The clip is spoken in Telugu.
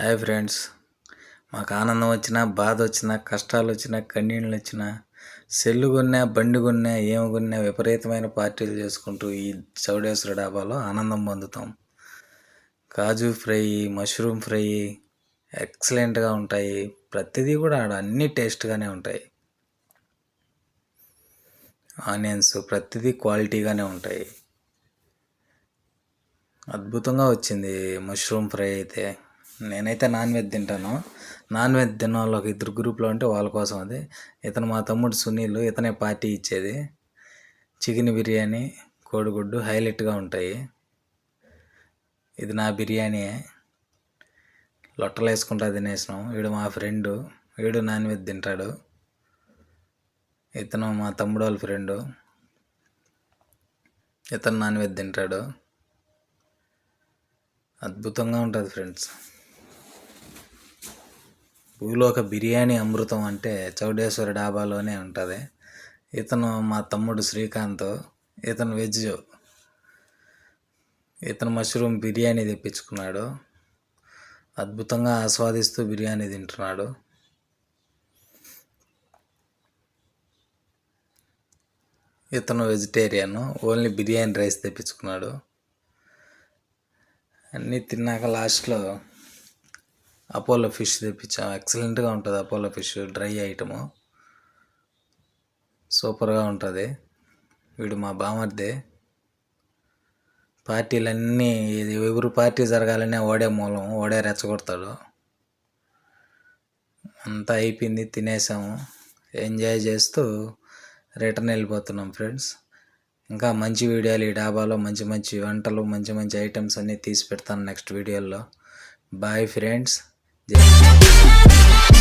Hi friends. మాకు ఆనందం వచ్చినా బాధ వచ్చినా కష్టాలు వచ్చినా కన్నీళ్ళు వచ్చినా సెల్లు కొన్నా బండి కొన్నా ఏమి కొన్నా విపరీతమైన పార్టీలు చేసుకుంటూ ఈ చౌడేశ్వర డాబాలో ఆనందం పొందుతాం. కాజు ఫ్రై మష్రూమ్ ఫ్రై ఎక్సలెంట్గా ఉంటాయి. ప్రతిదీ కూడా ఆడ అన్ని టేస్ట్గానే ఉంటాయి. ఆనియన్స్ ప్రతిదీ క్వాలిటీగానే ఉంటాయి. అద్భుతంగా వచ్చింది మష్రూమ్ ఫ్రై అయితే. నేనైతే నాన్ వెజ్ తింటాను. నాన్ వెజ్ తిన్న వాళ్ళు ఒక ఇద్దరు గ్రూప్లో ఉంటే వాళ్ళ కోసం అది. ఇతను మా తమ్ముడు సునీల్ ఇతనే పార్టీ ఇచ్చేది. చికెన్ బిర్యానీ కోడిగుడ్డు హైలైట్గా ఉంటాయి. ఇది నా బిర్యానీయే. లొట్టలు వేసుకుంటా తినేసినాం. వీడు మా ఫ్రెండు వీడు నాన్ వెజ్ తింటాడు. ఇతను మా తమ్ముడు వాళ్ళ ఫ్రెండు. ఇతను నాన్ వెజ్ తింటాడు. అద్భుతంగా ఉంటుంది ఫ్రెండ్స్. భూలోక బిర్యానీ అమృతం అంటే చౌడేశ్వర డాబాలోనే ఉంటుంది. ఇతను మా తమ్ముడు శ్రీకాంత్ ఇతను వెజ్. ఇతను మష్రూమ్ బిర్యానీ తెప్పించుకున్నాడు. అద్భుతంగా ఆస్వాదిస్తూ బిర్యానీ తింటున్నాడు. ఇతను వెజిటేరియన్ ఓన్లీ బిర్యానీ రైస్ తెప్పించుకున్నాడు. అన్నీ తిన్నాక లాస్ట్లో అపోలో ఫిష్ తెప్పించాం. ఎక్సలెంట్గా ఉంటుంది అపోలో ఫిష్ డ్రై ఐటము. సూపర్గా ఉంటుంది. వీడు మా బామర్దే. పార్టీలన్నీ ఇది ఎవరు పార్టీ జరగాలనే ఓడే మూలం ఓడే రెచ్చగొడతాడు. అంతా అయిపోయింది తినేసాము. ఎంజాయ్ చేస్తూ రిటర్న్ వెళ్ళిపోతున్నాం ఫ్రెండ్స్. ఇంకా మంచి వీడియోలు ఈ డాబాలో మంచి మంచి వంటలు మంచి మంచి ఐటమ్స్ అన్నీ తీసి పెడతాను నెక్స్ట్ వీడియోలో బాయ్ ఫ్రెండ్స్. Yeah.